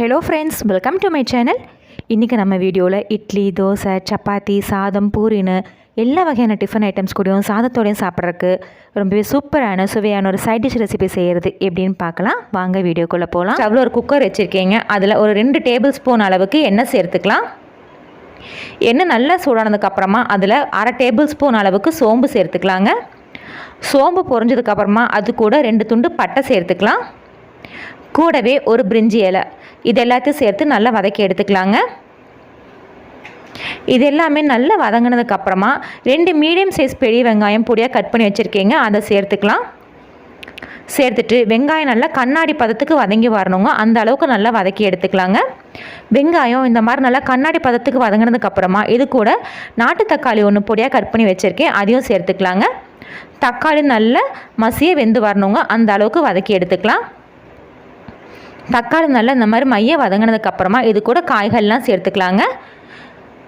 Hello friends welcome to my channel இன்றைக்கி நம்ம வீடியோவில் இட்லி தோசை சப்பாத்தி சாதம் பூரின்னு எல்லா வகையான டிஃபன் ஐட்டம்ஸ் கூடயும் சாதத்தோடையும் சாப்பிட்றதுக்கு ரொம்பவே சூப்பரான சுவையான ஒரு சைட் டிஷ் ரெசிபி செய்கிறது எப்படின்னு பார்க்கலாம். வாங்க வீடியோக்குள்ளே போகலாம் அவ்வளோ ஒரு குக்கர் வச்சுருக்கீங்க. அதில் ஒரு ரெண்டு டேபிள் ஸ்பூன் அளவுக்கு எண்ணெய் சேர்த்துக்கலாம். எண்ணெய் நல்லா சூடானதுக்கப்புறமா அதில் அரை டேபிள் ஸ்பூன் அளவுக்கு சோம்பு சேர்த்துக்கலாங்க. சோம்பு பொறிஞ்சதுக்கப்புறமா அது கூட ரெண்டு துண்டு பட்டை சேர்த்துக்கலாம். கூடவே ஒரு பிரிஞ்சி இலை. இது எல்லாத்தையும் சேர்த்து நல்லா வதக்கி எடுத்துக்கலாங்க. இது எல்லாமே நல்லா வதங்கினதுக்கப்புறமா ரெண்டு மீடியம் சைஸ் பெரிய வெங்காயம் பொடியாக கட் பண்ணி வச்சுருக்கீங்க. அதை சேர்த்துக்கலாம். சேர்த்துட்டு வெங்காயம் நல்லா கண்ணாடி பதத்துக்கு வதங்கி வரணுங்க. அந்த அளவுக்கு நல்லா வதக்கி எடுத்துக்கலாங்க. வெங்காயம் இந்த மாதிரி நல்லா கண்ணாடி பதத்துக்கு வதங்கினதுக்கப்புறமா இது கூட நாட்டு தக்காளி ஒன்று பொடியாக கட் பண்ணி வச்சுருக்கேன். அதையும் சேர்த்துக்கலாங்க. தக்காளி நல்லா மசிய வெந்து வரணுங்க. அந்த அளவுக்கு வதக்கி எடுத்துக்கலாம். தக்காளி நல்லா இந்த மாதிரி மைய வதங்கினதுக்கப்புறமா இது கூட காய்கள்லாம் சேர்த்துக்கலாங்க.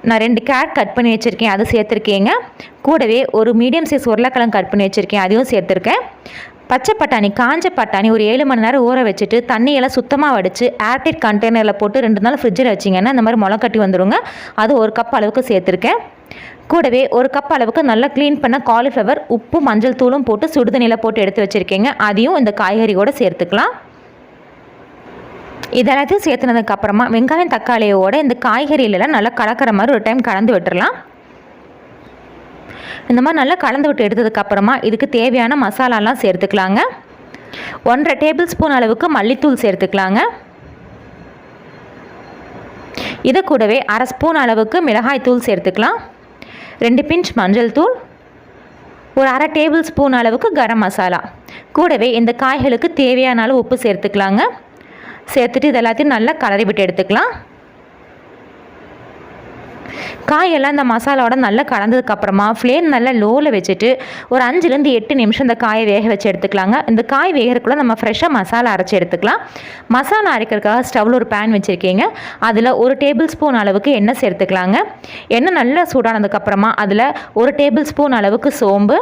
நான் ரெண்டு கேரட் கட் பண்ணி வச்சுருக்கேன் அது சேர்த்துருக்கேங்க. கூடவே ஒரு மீடியம் சைஸ் உருளைக்கிழங்கு கட் பண்ணி வச்சுருக்கேன் அதையும் சேர்த்துருக்கேன். பச்சை பட்டாணி காஞ்ச பட்டாணி ஒரு ஏழு மணி நேரம் ஊற வச்சுட்டு தண்ணியெல்லாம் சுத்தமாக வடித்து ஏர்டைட் கண்டெய்னரில் போட்டு ரெண்டு நாள் ஃப்ரிட்ஜில் வச்சிங்கன்னா இந்த மாதிரி முளை கட்டி வந்துடுங்க அது ஒரு கப் அளவுக்கு சேர்த்துருக்கேன். கூடவே ஒரு கப் அளவுக்கு நல்லா க்ளீன் பண்ண காலிஃப்ளவர் உப்பு மஞ்சள் தூளும் போட்டு சுடுதண்ணியில் போட்டு எடுத்து வச்சுருக்கேங்க. அதையும் இந்த காய்கறியோடு சேர்த்துக்கலாம். இதெல்லாத்தையும் சேர்த்துனதுக்கு அப்புறமா வெங்காயம் தக்காளியோட இந்த காய்கறியிலலாம் நல்லா கலக்கிற மாதிரி ஒரு டைம் கலந்து விட்டுடலாம் இந்த மாதிரி நல்லா கலந்து விட்டு எடுத்ததுக்கப்புறமா இதுக்கு தேவையான மசாலாலாம் சேர்த்துக்கலாங்க. ஒன்றரை டேபிள் ஸ்பூன் அளவுக்கு மல்லித்தூள் சேர்த்துக்கலாங்க. இதை கூடவே அரை ஸ்பூன் அளவுக்கு மிளகாய் தூள் சேர்த்துக்கலாம். ரெண்டு பிஞ்ச் மஞ்சள் தூள். ஒரு அரை டேபிள் ஸ்பூன் அளவுக்கு கரம் மசாலா. கூடவே இந்த காய்களுக்கு தேவையான அளவு உப்பு சேர்த்துக்கலாங்க. சேர்த்துட்டு இது எல்லாத்தையும் நல்லா கலரி விட்டு எடுத்துக்கலாம். காயெல்லாம் இந்த மசாலாவோட நல்லா கலந்ததுக்கப்புறமா ஃப்ளேம் நல்லா லோவில் வச்சுட்டு ஒரு அஞ்சுலேருந்து எட்டு நிமிஷம் இந்த காயை வேக வச்சு எடுத்துக்கலாங்க. இந்த காய் வேகிறதுக்குள்ள நம்ம ஃப்ரெஷ்ஷாக மசாலா அரைச்சி எடுத்துக்கலாம். மசாலா அரைக்கிறதுக்காக ஸ்டவ்வில் ஒரு பேன் வச்சுருக்கீங்க. அதில் ஒரு டேபிள் ஸ்பூன் அளவுக்கு எண்ணெய் சேர்த்துக்கலாங்க. எண்ணெய் நல்லா சூடானதுக்கப்புறமா அதில் ஒரு டேபிள் ஸ்பூன் அளவுக்கு சோம்பு.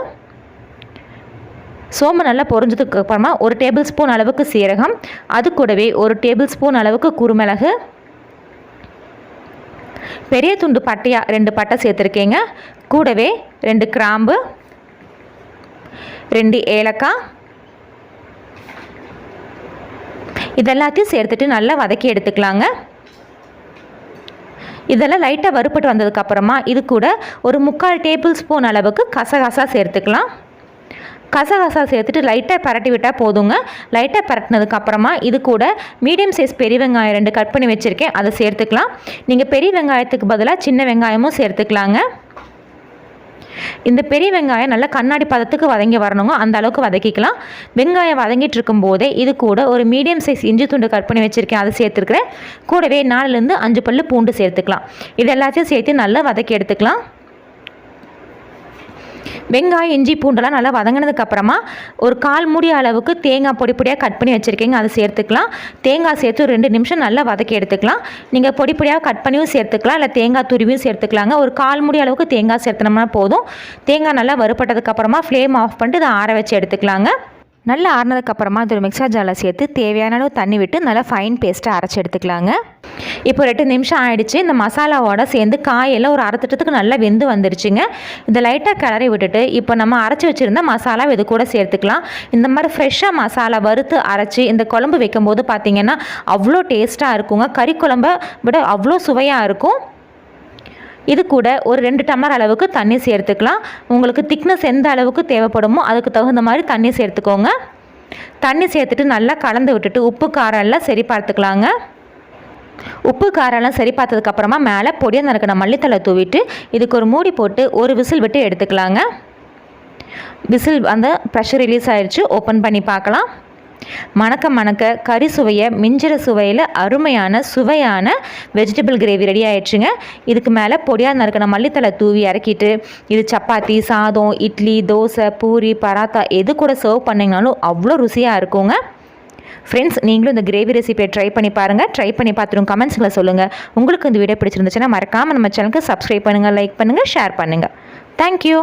சோம்பு நல்லா பொறிஞ்சதுக்கு அப்புறமா ஒரு டேபிள் ஸ்பூன் அளவுக்கு சீரகம் அது கூடவே ஒரு டேபிள் ஸ்பூன் அளவுக்கு குருமிளகு பெரிய துண்டு பட்டையாக ரெண்டு பட்டை சேர்த்துருக்கீங்க. கூடவே ரெண்டு கிராம்பு ரெண்டு ஏலக்காய் இதெல்லாத்தையும் சேர்த்துட்டு நல்லா வதக்கி எடுத்துக்கலாங்க. இதெல்லாம் லைட்டாக வறுப்பட்டு வந்ததுக்கப்புறமா இது கூட ஒரு முக்கால் டேபிள் ஸ்பூன் அளவுக்கு கசகசா சேர்த்துக்கலாம். கசகசா சேர்த்துட்டு லைட்டாக பரட்டி விட்டால் போதுங்க. லைட்டாக பரட்டினதுக்கு அப்புறமா இது கூட மீடியம் சைஸ் பெரிய வெங்காயம் ரெண்டு கட் பண்ணி வச்சுருக்கேன். அதை சேர்த்துக்கலாம். நீங்கள் பெரிய வெங்காயத்துக்கு பதிலாக சின்ன வெங்காயமும் சேர்த்துக்கலாங்க. இந்த பெரிய வெங்காயம் நல்லா கண்ணாடி பதத்துக்கு வதங்கி வரணுங்க. அந்த அளவுக்கு வதக்கிக்கலாம். வெங்காயம் வதங்கிட்டு இருக்கும் போதே இது கூட ஒரு மீடியம் சைஸ் இஞ்சி துண்டு கட் பண்ணி வச்சுருக்கேன். அதை சேர்த்துருக்குறேன். கூடவே நாலுலேருந்து அஞ்சு பல்லு பூண்டு சேர்த்துக்கலாம். இது எல்லாத்தையும் சேர்த்து நல்லா வதக்கி எடுத்துக்கலாம். வெங்காயம் இஞ்சி பூண்டெல்லாம் நல்லா வதங்கினதுக்கு அப்புறமா ஒரு கால் மூடி அளவுக்கு தேங்காய் பொடி பொடியாக கட் பண்ணி வச்சுருக்கீங்க அதை சேர்த்துக்கலாம். தேங்காய் சேர்த்து ஒரு ரெண்டு நிமிஷம் நல்லா வதக்கி எடுத்துக்கலாம். நீங்கள் பொடி பொடியாக கட் பண்ணியும் சேர்த்துக்கலாம் இல்லை தேங்காய் துருவியும் சேர்த்துக்கலாங்க. ஒரு கால் மூடி அளவுக்கு தேங்காய் சேர்த்தனோம்னா போதும். தேங்காய் நல்லா வறுப்பட்டதுக்கப்புறமா ஃப்ளேம் ஆஃப் பண்ணிட்டு இதை ஆற வச்சு எடுத்துக்கலாங்க. நல்லா ஆறினதுக்கப்புறமா அது ஒரு மிக்சர் ஜாரில் சேர்த்து தேவையான அளவு தண்ணி விட்டு நல்லா ஃபைன் பேஸ்ட்டை அரைச்சி எடுத்துக்கலாங்க. இப்போ ரெண்டு நிமிஷம் ஆயிடுச்சு. இந்த மசாலாவோட சேர்ந்து காயெல்லாம் ஒரு அரைத்திட்டத்துக்கு நல்லா வெந்து வந்துருச்சுங்க. இதை லைட்டாக கிளறி விட்டுட்டு இப்போ நம்ம அரைச்சி வச்சுருந்த மசாலா இது கூட சேர்த்துக்கலாம். இந்த மாதிரி ஃப்ரெஷ்ஷாக மசாலா வறுத்து அரைச்சி இந்த குழம்பு வைக்கும்போது பார்த்திங்கன்னா அவ்வளோ டேஸ்ட்டாக இருக்குங்க. கறி குழம்ப விட அவ்வளோ சுவையாக இருக்கும். இது கூட ஒரு ரெண்டு டம்ளர் அளவுக்கு தண்ணி சேர்த்துக்கலாம். உங்களுக்கு திக்னஸ் எந்த அளவுக்கு தேவைப்படுமோ அதுக்கு தகுந்த மாதிரி தண்ணி சேர்த்துக்கோங்க. தண்ணி சேர்த்துட்டு நல்லா கலந்து விட்டுட்டு உப்பு காரம் எல்லாம் சரி பார்த்துக்கலாங்க. உப்பு காரெல்லாம் சரி பார்த்ததுக்கப்புறமா மேலே பொடியாக நறுக்கின மல்லித்தலை தூவிட்டு இதுக்கு ஒரு மூடி போட்டு ஒரு விசில் விட்டு எடுத்துக்கலாங்க. விசில் அந்த ப்ரெஷர் ரிலீஸ் ஆயிடுச்சு ஓப்பன் பண்ணி பார்க்கலாம். மணக்க மணக்க கறி சுவையை மிஞ்சிற சுவையில் அருமையான சுவையான வெஜிடபிள் கிரேவி ரெடி ஆயிடுச்சுங்க. இதுக்கு மேலே பொடியாக நறுக்கின மல்லித்தலை தூவி இறக்கிட்டு இது சப்பாத்தி சாதம் இட்லி தோசை பூரி பராத்தா எது கூட சர்வ் பண்ணிங்கனாலும் அவ்வளோ ருசியாக இருக்குங்க. ஃப்ரெண்ட்ஸ் நீங்களும் இந்த கிரேவி ரெசிபியை ட்ரை பண்ணி பாருங்கள் ட்ரை பண்ணி பார்த்துருங்க கமெண்ட்ஸில் சொல்லுங்கள் உங்களுக்கு இந்த வீடியோ பிடிச்சிருந்துச்சுன்னா மறக்காமல் நம்ம சேனலுக்கு சப்ஸ்கிரைப் பண்ணுங்கள் லைக் பண்ணுங்கள் ஷேர் பண்ணுங்கள் தேங்க்யூ